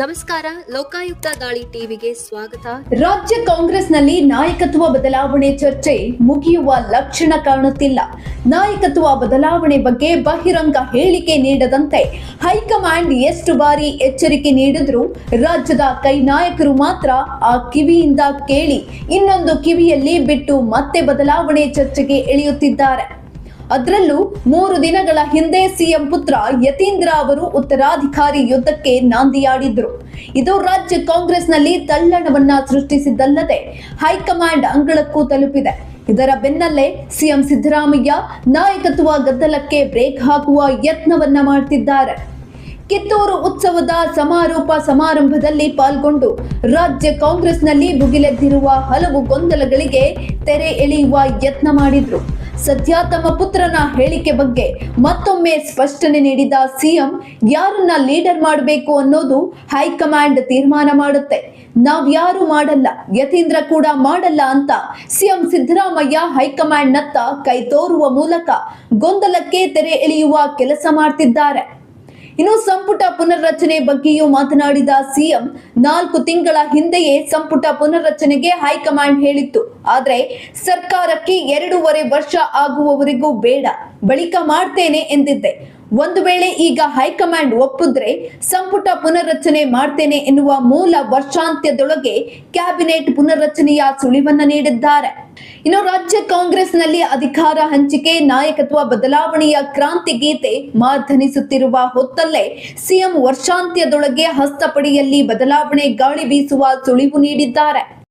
ನಮಸ್ಕಾರ, ಲೋಕಾಯುಕ್ತ ದಾಳಿ ಟಿವಿಗೆ ಸ್ವಾಗತ. ರಾಜ್ಯ ಕಾಂಗ್ರೆಸ್ನಲ್ಲಿ ನಾಯಕತ್ವ ಬದಲಾವಣೆ ಚರ್ಚೆ ಮುಗಿಯುವ ಲಕ್ಷಣ ಕಾಣುತ್ತಿಲ್ಲ. ನಾಯಕತ್ವ ಬದಲಾವಣೆ ಬಗ್ಗೆ ಬಹಿರಂಗ ಹೇಳಿಕೆ ನೀಡದಂತೆ ಹೈಕಮಾಂಡ್ ಎಷ್ಟು ಬಾರಿ ಎಚ್ಚರಿಕೆ ನೀಡಿದ್ರೂ ರಾಜ್ಯದ ಕೈ ನಾಯಕರು ಮಾತ್ರ ಆ ಕಿವಿಯಿಂದ ಕೇಳಿ ಇನ್ನೊಂದು ಕಿವಿಯಲ್ಲಿ ಬಿಟ್ಟು ಮತ್ತೆ ಬದಲಾವಣೆ ಚರ್ಚೆಗೆ ಇಳಿಯುತ್ತಿದ್ದಾರೆ. ಅದರಲ್ಲೂ ಮೂರು ದಿನಗಳ ಹಿಂದೆ ಸಿಎಂ ಪುತ್ರ ಯತೀಂದ್ರ ಅವರು ಉತ್ತರಾಧಿಕಾರಿ ಯುದ್ಧಕ್ಕೆ ನಾಂದಿಯಾಡಿದ್ರು. ಇದು ರಾಜ್ಯ ಕಾಂಗ್ರೆಸ್ನಲ್ಲಿ ತಲ್ಲಣವನ್ನ ಸೃಷ್ಟಿಸಿದ್ದಲ್ಲದೆ ಹೈಕಮಾಂಡ್ ಅಂಗಳಕ್ಕೂ ತಲುಪಿದೆ. ಇದರ ಬೆನ್ನಲ್ಲೇ ಸಿಎಂ ಸಿದ್ದರಾಮಯ್ಯ ನಾಯಕತ್ವ ಗದ್ದಲಕ್ಕೆ ಬ್ರೇಕ್ ಹಾಕುವ ಯತ್ನವನ್ನ ಮಾಡ್ತಿದ್ದಾರೆ. ಕಿತ್ತೂರು ಉತ್ಸವದ ಸಮಾರೋಪ ಸಮಾರಂಭದಲ್ಲಿ ಪಾಲ್ಗೊಂಡು ರಾಜ್ಯ ಕಾಂಗ್ರೆಸ್ನಲ್ಲಿ ಭುಗಿಲೆದ್ದಿರುವ ಹಲವು ಗೊಂದಲಗಳಿಗೆ ತೆರೆ ಎಳೆಯುವ ಯತ್ನ ಮಾಡಿದ್ರು. ಸದ್ಯ ತಮ್ಮ ಪುತ್ರನ ಹೇಳಿಕೆ ಬಗ್ಗೆ ಮತ್ತೊಮ್ಮೆ ಸ್ಪಷ್ಟನೆ ನೀಡಿದ ಸಿಎಂ, ಯಾರನ್ನ ಲೀಡರ್ ಮಾಡಬೇಕು ಅನ್ನೋದು ಹೈಕಮಾಂಡ್ ತೀರ್ಮಾನ ಮಾಡುತ್ತೆ. ನಾವ್ಯಾರು ಮಾಡಲ್ಲ, ಯತೀಂದ್ರ ಕೂಡ ಮಾಡಲ್ಲ ಅಂತ ಸಿಎಂ ಸಿದ್ದರಾಮಯ್ಯ ಹೈಕಮಾಂಡ್ ನತ್ತ ಕೈ ತೋರುವ ಮೂಲಕ ಗೊಂದಲಕ್ಕೆ ತೆರೆ ಎಳೆಯುವ ಕೆಲಸ ಮಾಡ್ತಿದ್ದಾರೆ. ಇನ್ನು ಸಂಪುಟ ಪುನರ್ರಚನೆ ಬಗ್ಗೆಯೂ ಮಾತನಾಡಿದ ಸಿಎಂ, ನಾಲ್ಕು ತಿಂಗಳ ಹಿಂದೆಯೇ ಸಂಪುಟ ಪುನರ್ರಚನೆಗೆ ಹೈಕಮಾಂಡ್ ಹೇಳಿತ್ತು. ಆದರೆ ಸರ್ಕಾರಕ್ಕೆ ಎರಡೂವರೆ ವರ್ಷ ಆಗುವವರೆಗೂ ಬೇಡ. ಬಳಿಕ ಮಾಡ್ತೇನೆ ಎಂದಿದ್ದೆ. ಒಂದು ವೇಳೆ ಈಗ ಹೈಕಮಾಂಡ್ ಒಪ್ಪಿದ್ರೆ ಸಂಪುಟ ಪುನರ್ರಚನೆ ಮಾಡ್ತೇನೆ ಎನ್ನುವ ಮೂಲ ವರ್ಷಾಂತ್ಯದೊಳಗೆ ಕ್ಯಾಬಿನೆಟ್ ಪುನರ್ರಚನೆಯ ಸುಳಿವನ್ನ ನೀಡಿದ್ದಾರೆ. ಇನ್ನು ರಾಜ್ಯ ಕಾಂಗ್ರೆಸ್ನಲ್ಲಿ ಅಧಿಕಾರ ಹಂಚಿಕೆ, ನಾಯಕತ್ವ ಬದಲಾವಣೆಯ ಕ್ರಾಂತಿ ಗೀತೆ ಮಾರ್ಧನಿಸುತ್ತಿರುವ ಹೊತ್ತಲ್ಲೇ ಸಿಎಂ ವರ್ಷಾಂತ್ಯದೊಳಗೆ ಹಸ್ತಪಡಿಯಲ್ಲಿ ಬದಲಾವಣೆ ಗಾಳಿ ಬೀಸುವ ಸುಳಿವು ನೀಡಿದ್ದಾರೆ.